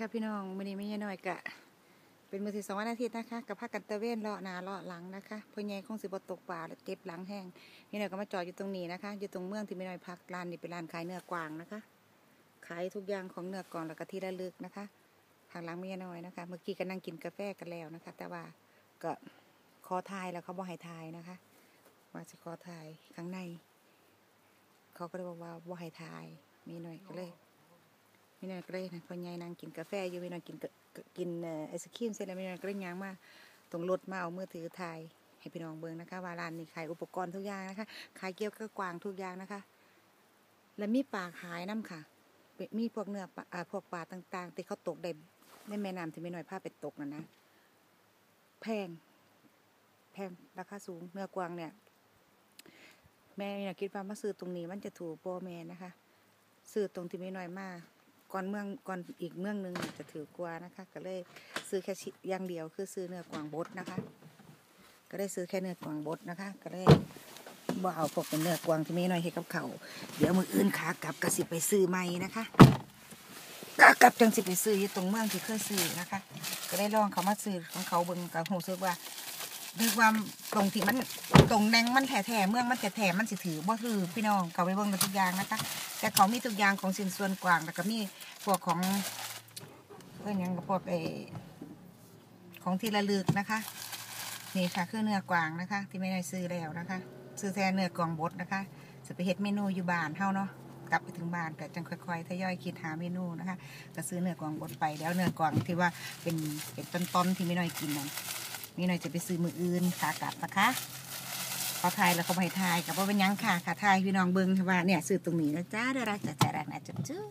ค่ะพี่น้องมือนี้ไม่ยน้อยกะ เป็นมือที่สองวันอาทิตย์นะคะ กับพักกันตะเวนเลาะนาเลาะหลังนะคะพ่อใหญ่คงสิบตกป่าแล้วเจ็บหลังแห้งนี่หน่อยก็มาจอดอยู่ตรงนี้นะคะ อยู่ตรงเมืองที่ไม่น้อยพักร้านนี้เป็นร้านขายเนื้อกวางนะคะ ขายทุกอย่างของเนื้อกวางแล้วก็ที่ระลึกนะคะ ทางหลังไม่น้อยนะคะ เมื่อกี้ก็นั่งกินกาแฟกันแล้วนะคะ แต่ว่าก็ขอทายแล้วเขาบ่ให้ทายนะคะว่าจะขอทายข้างใน เขาก็เลยบอกว่าบ่ให้ทายมีหน่อยก็เลย มีน่อยก็เลยนะพอใหญ่นางกินกาแฟอยู่มีน่อยกินกินไอศครีมเสร็จแล้วมีน่อยก็เลยย่างมาตรงรถมาเอามือถือถ่ายให้พี่น้องเบิ่งนะคะว่าร้านนี้ขายอุปกรณ์ทุกอย่างนะคะขายเกี่ยวกับกวางทุกอย่างนะคะ และมีปลาขายน้ำค่ะ มีพวกเนื้อปลาพวกปลาต่างๆที่เขาตกได้ในแม่น้ำที่ไม่น้อยพาไปตกนะนะแพงแพงราคาสูงเนื้อกวางเนี่ย แม่เนี่ยคิดว่ามาซื้อตรงนี้มันจะถูกโปรแม่นะคะซื้อตรงที่ไม่น้อยมาก ก่อนเมืองก่อนอีกเมืองหนึงน่ะจะถือกว่านะคะ ก็เลยซื้อแค่ชิ้นอย่างเดียวคือซื้อเนื้อกวางบดนะคะ ก็ได้ซื้อแค่เนื้อกวางบดนะคะ ก็เลยบ่เอาพวกเป็นเนื้อกวางที่ไม่น้อยให้กับเขาเดี๋ยวมืออื่นขากลับก็สิไปซื้อใหม่นะคะขากลับจังสิไปซื้ออยู่ตรงเมืองที่เคยซื้อนะคะ ก็ได้ลองเขามาซื้อของเขาเบิ่งกับหูซึกว่า ด้วยความตรงที่มันตรงแนงมันแถ่แถ่เมืองมันแถ่แถ่มันสิถือบ่ถือพี่น้องเขาไปเบิ่งกันทุกอย่างนะคะแต่เขามีทุกอย่างของสินส่วนกว้างแล้วก็มีพวกของเพื่อนยังกับพวกไอของที่ระลึกนะคะนี่ค่ะคือเนื้อกวางนะคะ ที่ไม่ได้ซื้อแล้วนะคะ ซื้อแทนเนื้อกวางบดนะคะจะไปเฮ็ดเมนูอยู่บ้านเท่าเนาะกลับไปถึงบ้านก็จังค่อยๆทยอยคิดหาเมนูนะคะ ก็ซื้อเนื้อกวางบดไปแล้วเนื้อกวางที่ว่าเป็นเป็นต้นๆที่ไม่น้อยกินนั้น มี่น้อยจะไปซื้อมืออื่นขากลับนะคะพอทายแล้วเขาไปทายกับว่าเป็นยังค่ะค่ะทายพี่น้องเบิ้งว่าเนี่ยซื้อตรงนี้นะจ้าได้รักจ้าจ้ารักนะจุ๊บ